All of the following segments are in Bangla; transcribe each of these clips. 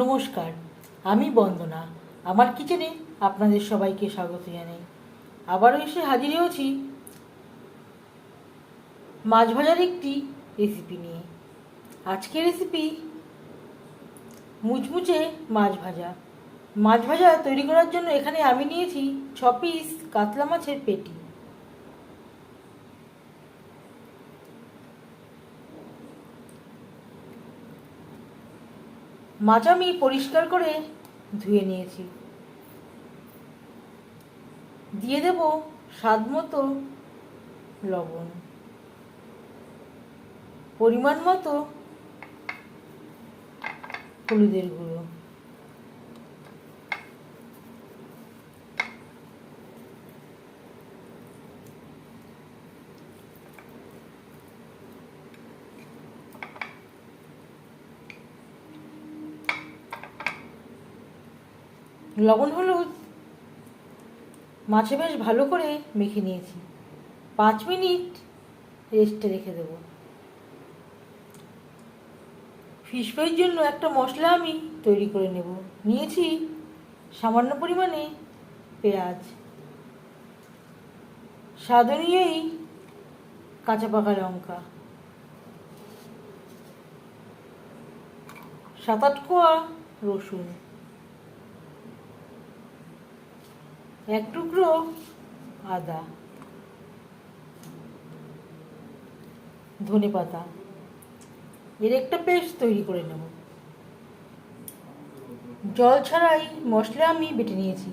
নমস্কার, আমি বন্দনা। আমার কিচেনে আপনাদের সবাইকে স্বাগত জানাই। আবারও এসে হাজির হয়েছি মাছ ভাজার একটি রেসিপি নিয়ে। আজকের রেসিপি মুচমুচে মাছ ভাজা। মাছ ভাজা তৈরি করার জন্য এখানে আমি নিয়েছি ছ পিস কাতলা মাছের পেটি। মাছ আমি পরিষ্কার করে ধুয়ে নিয়েছি। দিয়ে দেব স্বাদ মতো লবণ। পরিমাণ মতো হলুদের গুঁড়ো। লবণ হলুদ। মাছে বেশ ভালো করে মেখে নিয়েছি। পাঁচ মিনিট রেস্টে রেখে দেব। ফিশ ফ্রাইয়ের জন্য একটা মশলা আমি তৈরি করে নেব। নিয়েছি সামান্য পরিমাণে পেঁয়াজ। স্বাদ অনুযায়ী কাঁচা পাকা লঙ্কা। সাত আট কোয়া রসুন। এক টুকরো আদা, ধনে পাতা, এর একটা পেস্ট তৈরি করে নেব। জল ছাড়াই মশলা আমি বেটে নিয়েছি।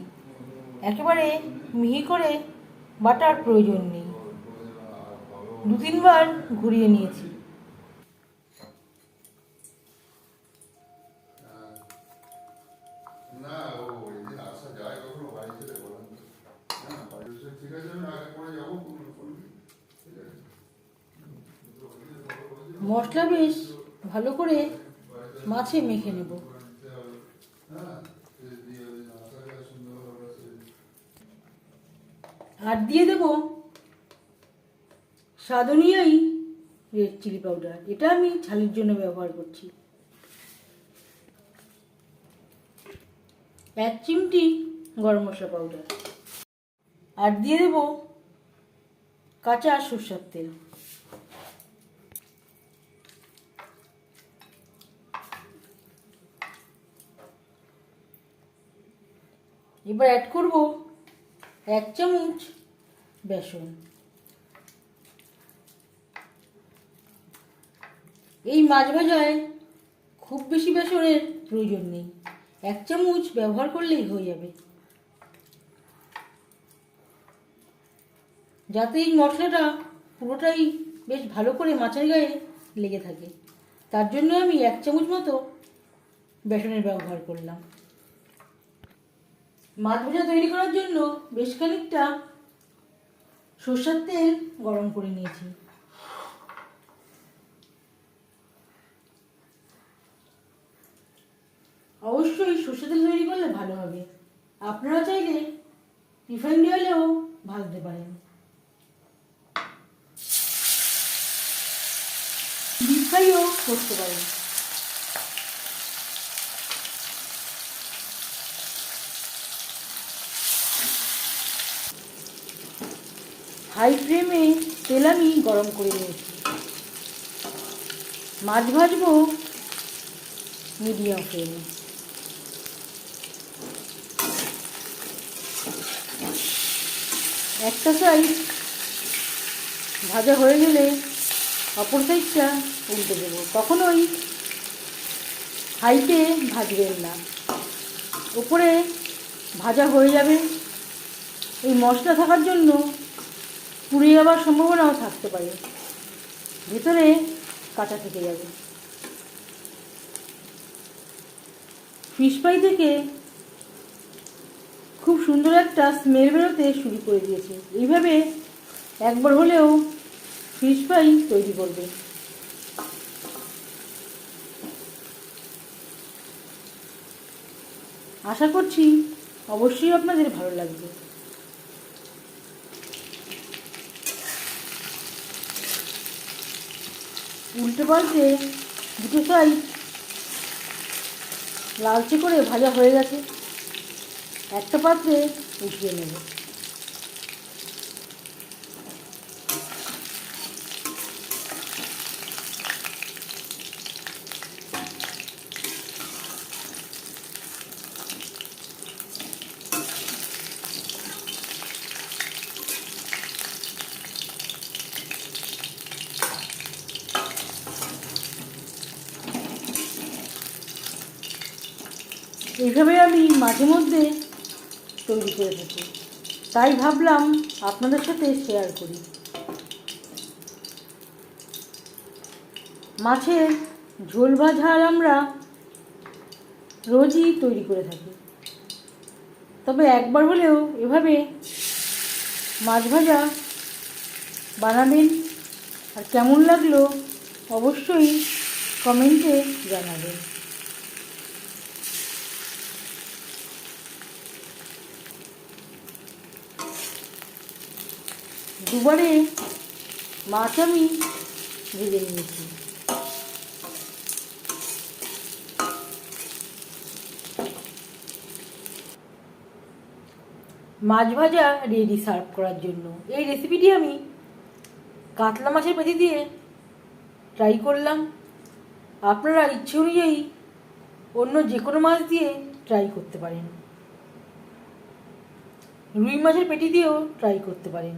একেবারে মিহি করে বাটার প্রয়োজন নেই। দু তিনবার ঘুরিয়ে নিয়েছি। মশলা বেশ ভালো করে মাছে মেখে নেব। আর দিয়ে দেব স্বাদ অনুযায়ী রেড চিলি পাউডার এটা আমি ঝালের জন্য ব্যবহার করছি। এক চিমটি গরম মশলা পাউডার আর দিয়ে দেব কাঁচা সর্ষের তেল। এবার অ্যাড করব এক চামচ বেসন। এই মাছ ভাজায় খুব বেশি বেসনের প্রয়োজন নেই। এক চামচ ব্যবহার করলেই হয়ে যাবে। যাতে এই মশলাটা পুরোটাই বেশ ভালো করে মাছের গায়ে লেগে থাকে। তার জন্য আমি এক চামচ মতো বেসনের ব্যবহার করলাম। মাছ ভাজা তৈরি করার জন্য বেশ খানিকটা সর্ষের তেল গরম করে নিয়েছি। অবশ্যই সর্ষে তেল তৈরি করলে ভালো হবে। আপনারা চাইলে রিফাইন্ড অয়েলেও ভাজতে পারেন। ডিপ ফ্রাইও করতে পারেন। হাই ফ্লেমে তেল আমি গরম করে নিয়েছি। মাছ ভাজবো মিডিয়াম ফ্লেমে। একটা সাইড ভাজা হয়ে গেলে অপর সাইডটা উল্টে দেবো। কখনোই হাইতে ভাজবেন না। উপরে ভাজা হয়ে যাবে। এই মশলা থাকার জন্য পুড়ে যাওয়ার সম্ভাবনাও থাকতে পারে। ভেতরে কাঁচা থেকে যাবে। ফিশ ফ্রাই থেকে খুব সুন্দর একটা স্মেল বেরোতে শুরু করে দিয়েছে। এইভাবে একবার হলেও ফিশ ফ্রাই তৈরি করবে। আশা করছি অবশ্যই আপনাদের ভালো লাগবে। উল্টে পাল্টে দুটো সাইড লালচে করে ভাজা হয়ে গেছে। একটা পাত্রে উঠিয়ে নেব। এইভাবে আমি মাঝে মধ্যে তৈরি করে থাকি। তাই ভাবলাম আপনাদের সাথে শেয়ার করি। মাছের ঝোল ভাজার আমরা রোজই তৈরি করে থাকি। তবে একবার হলেও এভাবে মাছ ভাজা বানাবেন আর কেমন লাগল অবশ্যই কমেন্টে জানাবেন। দুবারে মাছ আমি ভেজে নিয়েছি। মাছ ভাজা রেডি সার্ভ করার জন্য। এই রেসিপিটি আমি কাতলা মাছের পেটি দিয়ে ট্রাই করলাম। আপনারা ইচ্ছে অনুযায়ী অন্য যে কোনো মাছ দিয়ে ট্রাই করতে পারেন। রুই মাছের পেটি দিয়েও ট্রাই করতে পারেন।